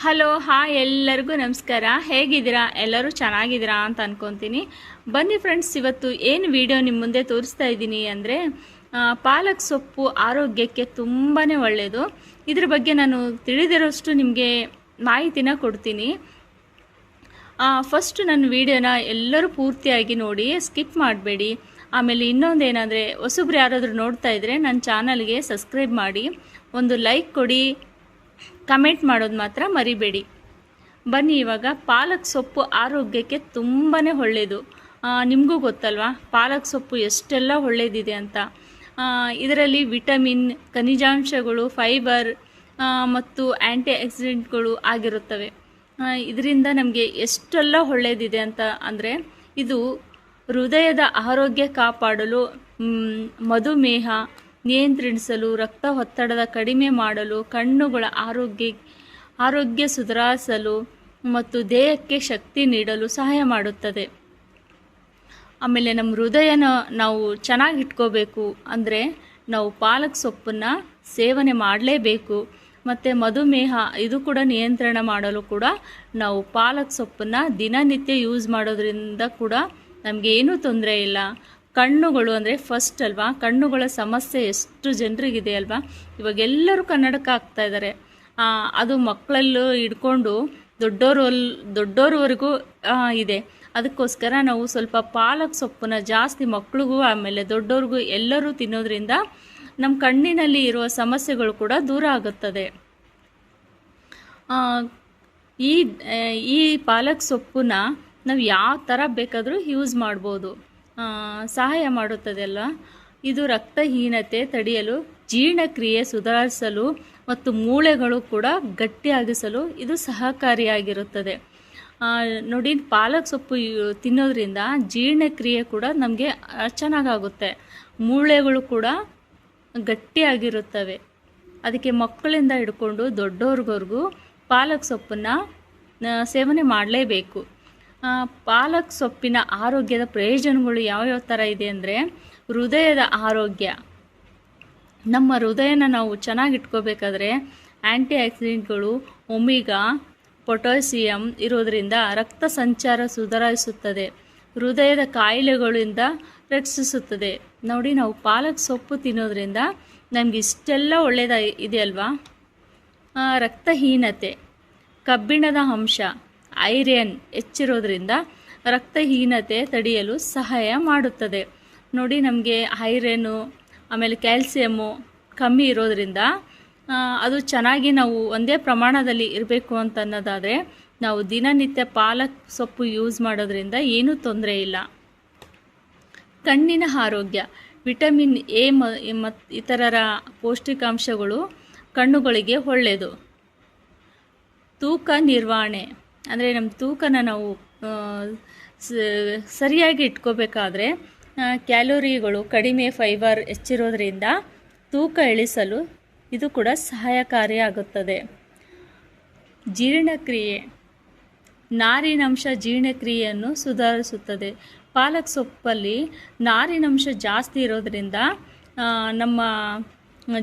Hello, hi ಎಲ್ಲರಿಗೂ ನಮಸ್ಕಾರ. ಹೇಗಿದ್ದೀರಾ? ಎಲ್ಲರೂ ಚೆನ್ನಾಗಿದ್ದೀರಾ ಅಂತ ಅನ್ಕೊತೀನಿ. ಬನ್ನಿ ಫ್ರೆಂಡ್ಸ್ ಇವತ್ತು ಏನು ವಿಡಿಯೋ ನಿಮ್ಮ ಮುಂದೆ ತೋರಿಸ್ತಾ ಇದ್ದೀನಿ ಅಂದರೆ ಪಾಲಕ್ ಸೊಪ್ಪು ಆರೋಗ್ಯಕ್ಕೆ ತುಂಬಾ ಒಳ್ಳೆಯದು ಇದ್ರ ಬಗ್ಗೆ ನಾನು ತಿಳಿದಿರೋಷ್ಟು ನಿಮಗೆ ಮಾಹಿತಿನ ಕೊಡ್ತೀನಿ. ಫಸ್ಟ್ ನನ್ನ ವಿಡಿಯೋನ ಎಲ್ಲರೂ ಪೂರ್ತಿಯಾಗಿ ನೋಡಿ ಸ್ಕಿಪ್ ಮಾಡಬೇಡಿ. ಆಮೇಲೆ ಇನ್ನೊಂದು ಏನಂದರೆ, ಹೊಸಬ್ರು ಯಾರಾದರೂ ನೋಡ್ತಾ ಇದ್ದರೆ ನನ್ನ ಚಾನಲ್ಗೆ ಸಬ್ಸ್ಕ್ರೈಬ್ ಮಾಡಿ. ಒಂದು ಲೈಕ್ ಕೊಡಿ ಕಮೆಂಟ್ ಮಾಡೋದು ಮಾತ್ರ ಮರಿಬೇಡಿ. ಬನ್ನಿ ಇವಾಗ ಪಾಲಕ್ ಸೊಪ್ಪು ಆರೋಗ್ಯಕ್ಕೆ ತುಂಬಾ ಒಳ್ಳೆಯದು ನಿಮಗೂ ಗೊತ್ತಲ್ವಾ? ಪಾಲಕ್ ಸೊಪ್ಪು ಎಷ್ಟೆಲ್ಲ ಒಳ್ಳೆಯದಿದೆ ಅಂತ. ಇದರಲ್ಲಿ ವಿಟಮಿನ್, ಖನಿಜಾಂಶಗಳು, ಫೈಬರ್ ಮತ್ತು ಆ್ಯಂಟಿ ಆಕ್ಸಿಡೆಂಟ್ಗಳು ಆಗಿರುತ್ತವೆ ಇದರಿಂದ ನಮಗೆ ಎಷ್ಟೆಲ್ಲ ಒಳ್ಳೆಯದಿದೆ ಅಂತ ಅಂದರೆ ಇದು ಹೃದಯದ ಆರೋಗ್ಯ ಕಾಪಾಡಲು ಮಧುಮೇಹ ನಿಯಂತ್ರಿಸಲು, ರಕ್ತ ಒತ್ತಡದ ಕಡಿಮೆ ಮಾಡಲು, ಕಣ್ಣುಗಳ ಆರೋಗ್ಯ ಆರೋಗ್ಯ ಸುಧಾರಿಸಲು ಮತ್ತು ದೇಹಕ್ಕೆ ಶಕ್ತಿ ನೀಡಲು ಸಹಾಯ ಮಾಡುತ್ತದೆ. ಆಮೇಲೆ ನಮ್ಮ ಹೃದಯನ ನಾವು ಚೆನ್ನಾಗಿ ಇಟ್ಕೋಬೇಕು ಅಂದರೆ ನಾವು ಪಾಲಕ್ ಸೊಪ್ಪನ್ನು ಸೇವನೆ ಮಾಡಲೇಬೇಕು. ಮತ್ತು ಮಧುಮೇಹ, ಇದು ಕೂಡ ನಿಯಂತ್ರಣ ಮಾಡಲು ಕೂಡ ನಾವು ಪಾಲಕ್ ಸೊಪ್ಪನ್ನು ದಿನನಿತ್ಯ ಯೂಸ್ ಮಾಡೋದ್ರಿಂದ ಕೂಡ ನಮಗೆ ಏನೂ ತೊಂದರೆ ಇಲ್ಲ. ಕಣ್ಣುಗಳು ಅಂದರೆ ಫಸ್ಟ್ ಅಲ್ವಾ? ಕಣ್ಣುಗಳ ಸಮಸ್ಯೆ ಎಷ್ಟು ಜನರಿಗಿದೆ ಅಲ್ವಾ? ಇವಾಗ ಎಲ್ಲರೂ ಕನ್ನಡಕ ಆಗ್ತಾ ಇದ್ದಾರೆ ಅದು ಮಕ್ಕಳಲ್ಲೂ ಹಿಡ್ಕೊಂಡು ದೊಡ್ಡೋರು ದೊಡ್ಡೋರವರೆಗೂ ಇದೆ. ಅದಕ್ಕೋಸ್ಕರ ನಾವು ಸ್ವಲ್ಪ ಪಾಲಕ್ ಸೊಪ್ಪನ್ನ ಜಾಸ್ತಿ ಮಕ್ಳಿಗೂ ಆಮೇಲೆ ದೊಡ್ಡೋರಿಗೂ ಎಲ್ಲರೂ ತಿನ್ನೋದ್ರಿಂದ ನಮ್ಮ ಕಣ್ಣಿನಲ್ಲಿ ಇರುವ ಸಮಸ್ಯೆಗಳು ಕೂಡ ದೂರ ಆಗುತ್ತದೆ. ಈ ಈ ಪಾಲಕ್ ಸೊಪ್ಪನ್ನ ನಾವು ಯಾವ ಥರ ಬೇಕಾದರೂ ಯೂಸ್ ಮಾಡ್ಬೋದು. ಸಹಾಯ ಮಾಡುತ್ತದೆ ಅಲ್ಲ ಇದು ರಕ್ತಹೀನತೆ ತಡೆಯಲು, ಜೀರ್ಣಕ್ರಿಯೆ ಸುಧಾರಿಸಲು ಮತ್ತು ಮೂಳೆಗಳು ಕೂಡ ಗಟ್ಟಿಯಾಗಿಸಲು ಇದು ಸಹಕಾರಿಯಾಗಿರುತ್ತದೆ. ನೋಡಿ, ಪಾಲಕ್ ಸೊಪ್ಪು ತಿನ್ನೋದ್ರಿಂದ ಜೀರ್ಣಕ್ರಿಯೆ ಕೂಡ ನಮಗೆ ಚೆನ್ನಾಗಾಗುತ್ತೆ. ಮೂಳೆಗಳು ಕೂಡ ಗಟ್ಟಿಯಾಗಿರುತ್ತವೆ. ಅದಕ್ಕೆ ಮಕ್ಕಳಿಂದ ಹಿಡ್ಕೊಂಡು ದೊಡ್ಡವ್ರಿಗವ್ರಿಗೂ ಪಾಲಕ್ ಸೊಪ್ಪನ್ನು ಸೇವನೆ ಮಾಡಲೇಬೇಕು. ಪಾಲಕ್ ಸೊಪ್ಪಿನ ಆರೋಗ್ಯದ ಪ್ರಯೋಜನಗಳು ಯಾವ್ಯಾವ ಥರ ಇದೆ ಅಂದರೆ ಹೃದಯದ ಆರೋಗ್ಯ. ನಮ್ಮ ಹೃದಯನ ನಾವು ಚೆನ್ನಾಗಿಟ್ಕೋಬೇಕಾದ್ರೆ ಆ್ಯಂಟಿ ಆಕ್ಸಿಡೆಂಟ್ಗಳು ಒಮಿಗಾ, ಪೊಟ್ಯಾಸಿಯಂ ಇರೋದರಿಂದ ರಕ್ತ ಸಂಚಾರ ಸುಧಾರಿಸುತ್ತದೆ. ಹೃದಯದ ಕಾಯಿಲೆಗಳಿಂದ ರಕ್ಷಿಸುತ್ತದೆ. ನೋಡಿ, ನಾವು ಪಾಲಕ್ ಸೊಪ್ಪು ತಿನ್ನೋದ್ರಿಂದ ನಮಗೆ ಇಷ್ಟೆಲ್ಲ ಒಳ್ಳೆಯದ ಇದೆಯಲ್ವಾ? ರಕ್ತಹೀನತೆ, ಕಬ್ಬಿಣದ ಅಂಶ. ಐರನ್ ಹೆಚ್ಚಿರೋದ್ರಿಂದ ರಕ್ತಹೀನತೆ ತಡೆಯಲು ಸಹಾಯ ಮಾಡುತ್ತದೆ. ನೋಡಿ ನಮಗೆ ಐರನ್ನು, ಆಮೇಲೆ ಕ್ಯಾಲ್ಸಿಯಮ್ಮು ಕಮ್ಮಿ ಇರೋದರಿಂದ ಅದು ಚೆನ್ನಾಗಿ ನಾವು ಒಂದೇ ಪ್ರಮಾಣದಲ್ಲಿ ಇರಬೇಕು ಅಂತ ಅನ್ನೋದಾದರೆ ನಾವು ದಿನನಿತ್ಯ ಪಾಲಕ್ ಸೊಪ್ಪು ಯೂಸ್ ಮಾಡೋದ್ರಿಂದ ಏನೂ ತೊಂದರೆ ಇಲ್ಲ. ಕಣ್ಣಿನ ಆರೋಗ್ಯ, ವಿಟಮಿನ್ ಎ ಮತ್ತು ಇತರರ ಪೌಷ್ಟಿಕಾಂಶಗಳು ಕಣ್ಣುಗಳಿಗೆ ಒಳ್ಳೆಯದು. ತೂಕ ನಿರ್ವಹಣೆ ಅಂದರೆ ನಮ್ಮ ತೂಕನ ನಾವು ಸರಿಯಾಗಿ ಇಟ್ಕೋಬೇಕಾದ್ರೆ ಕ್ಯಾಲೋರಿಗಳು ಕಡಿಮೆ ಫೈಬರ್ ಹೆಚ್ಚಿರೋದ್ರಿಂದ ತೂಕ ಇಳಿಸಲು ಇದು ಕೂಡ ಸಹಾಯಕಾರಿಯಾಗುತ್ತದೆ ಜೀರ್ಣಕ್ರಿಯೆ, ನಾರಿನಂಶ ಜೀರ್ಣಕ್ರಿಯೆಯನ್ನು ಸುಧಾರಿಸುತ್ತದೆ. ಪಾಲಕ್ ಸೊಪ್ಪಲ್ಲಿ ನಾರಿನಂಶ ಜಾಸ್ತಿ ಇರೋದರಿಂದ ನಮ್ಮ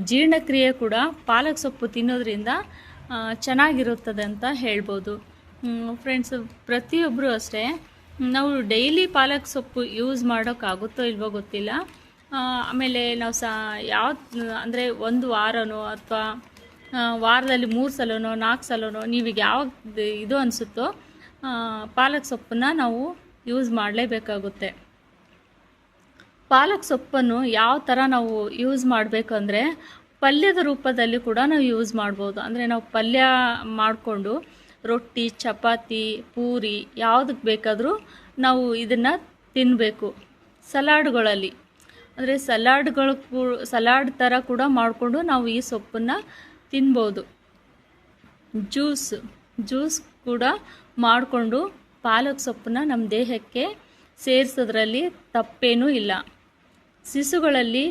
ಜೀರ್ಣಕ್ರಿಯೆ ಕೂಡ ಪಾಲಕ್ ಸೊಪ್ಪು ತಿನ್ನೋದ್ರಿಂದ ಚೆನ್ನಾಗಿರುತ್ತದೆ ಅಂತ ಹೇಳ್ಬೋದು. ಫ್ರೆಂಡ್ಸ್ ಪ್ರತಿಯೊಬ್ಬರು ಅಷ್ಟೇ. ನಾವು ಡೈಲಿ ಪಾಲಕ್ ಸೊಪ್ಪು ಯೂಸ್ ಮಾಡೋಕ್ಕಾಗುತ್ತೋ ಇಲ್ವೋ ಗೊತ್ತಿಲ್ಲ. ಆಮೇಲೆ ನಾವು ಸಹ ಯಾವ ಅಂದರೆ ಒಂದು ವಾರನೋ ಅಥವಾ ವಾರದಲ್ಲಿ ಮೂರು ಸಲನೋ ನಾಲ್ಕು ಸಲನೋ, ನೀವೀಗ ಯಾವ ಇದು ಅನಿಸುತ್ತೋ ಪಾಲಕ್ ಸೊಪ್ಪನ್ನು ನಾವು ಯೂಸ್ ಮಾಡಲೇಬೇಕಾಗುತ್ತೆ. ಪಾಲಕ್ ಸೊಪ್ಪನ್ನು ಯಾವ ಥರ ನಾವು ಯೂಸ್ ಮಾಡಬೇಕು ಅಂದರೆ ಪಲ್ಯದ ರೂಪದಲ್ಲಿ ಕೂಡ ನಾವು ಯೂಸ್ ಮಾಡ್ಬೋದು. ಅಂದರೆ ನಾವು ಪಲ್ಯ ಮಾಡಿಕೊಂಡು ರೊಟ್ಟಿ, ಚಪಾತಿ, ಪೂರಿ ಯಾವುದಕ್ಕೆ ಬೇಕಾದರೂ ನಾವು ಇದನ್ನು ತಿನ್ನಬೇಕು ಸಲಾಡ್ಗಳಲ್ಲಿ. ಅಂದರೆ ಸಲಾಡ್ಗಳು ಸಲಾಡ್ ಥರ ಕೂಡ ಮಾಡಿಕೊಂಡು ನಾವು ಈ ಸೊಪ್ಪನ್ನು ತಿನ್ಬೋದು. ಜ್ಯೂಸ್ ಜ್ಯೂಸ್ ಕೂಡ ಮಾಡಿಕೊಂಡು ಪಾಲಕ್ ಸೊಪ್ಪನ್ನ ನಮ್ಮ ದೇಹಕ್ಕೆ ಸೇರಿಸೋದ್ರಲ್ಲಿ ತಪ್ಪೇನೂ ಇಲ್ಲ. ಶಿಶುಗಳಲ್ಲಿ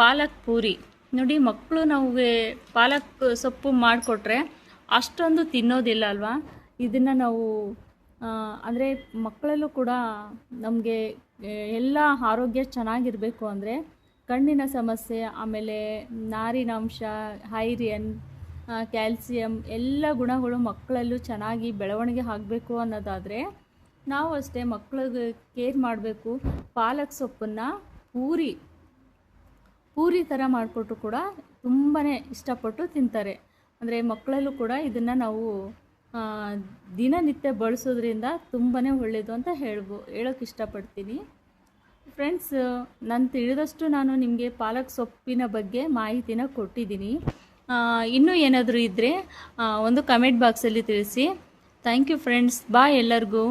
ಪಾಲಕ್ ಪೂರಿ. ನೋಡಿ ಮಕ್ಕಳು ನಮಗೆ ಪಾಲಕ್ ಸೊಪ್ಪು ಮಾಡಿಕೊಟ್ರೆ ಅಷ್ಟೊಂದು ತಿನ್ನೋದಿಲ್ಲ ಅಲ್ವಾ? ಇದನ್ನು ನಾವು ಅಂದರೆ ಮಕ್ಕಳಲ್ಲೂ ಕೂಡ ನಮಗೆ ಎಲ್ಲ ಆರೋಗ್ಯ ಚೆನ್ನಾಗಿರಬೇಕು ಅಂದರೆ ಕಣ್ಣಿನ ಸಮಸ್ಯೆ, ಆಮೇಲೆ ನಾರಿನಾಂಶ ಹೈರಿಯನ್ ಕ್ಯಾಲ್ಸಿಯಂ ಎಲ್ಲ ಗುಣಗಳು ಮಕ್ಕಳಲ್ಲೂ ಚೆನ್ನಾಗಿ ಬೆಳವಣಿಗೆ ಆಗಬೇಕು ಅನ್ನೋದಾದರೆ ನಾವು ಅಷ್ಟೇ ಮಕ್ಕಳಿಗೆ ಕೇರ್ ಮಾಡಬೇಕು. ಪಾಲಕ್ ಸೊಪ್ಪನ್ನು ಪೂರಿ ಪೂರಿ ಥರ ಮಾಡಿಕೊಟ್ರು ಕೂಡ ತುಂಬಾ ಇಷ್ಟಪಟ್ಟು ತಿಂತಾರೆ. ಅಂದರೆ ಮಕ್ಕಳಲ್ಲೂ ಕೂಡ ಇದನ್ನು ನಾವು ದಿನನಿತ್ಯ ಬಳಸೋದ್ರಿಂದ ತುಂಬಾ ಒಳ್ಳೆಯದು ಅಂತ ಹೇಳ್ಬೋ ಹೇಳೋಕ್ಕೆ ಇಷ್ಟಪಡ್ತೀನಿ. ಫ್ರೆಂಡ್ಸ್ ನಾನು ತಿಳಿದಷ್ಟು ನಾನು ನಿಮಗೆ ಪಾಲಕ್ ಸೊಪ್ಪಿನ ಬಗ್ಗೆ ಮಾಹಿತಿನ ಕೊಟ್ಟಿದ್ದೀನಿ. ಇನ್ನೂ ಏನಾದರೂ ಇದ್ದರೆ ಒಂದು ಕಮೆಂಟ್ ಬಾಕ್ಸಲ್ಲಿ ತಿಳಿಸಿ. ಥ್ಯಾಂಕ್ ಯು ಫ್ರೆಂಡ್ಸ್ ಬಾಯ್ ಎಲ್ಲರಿಗೂ.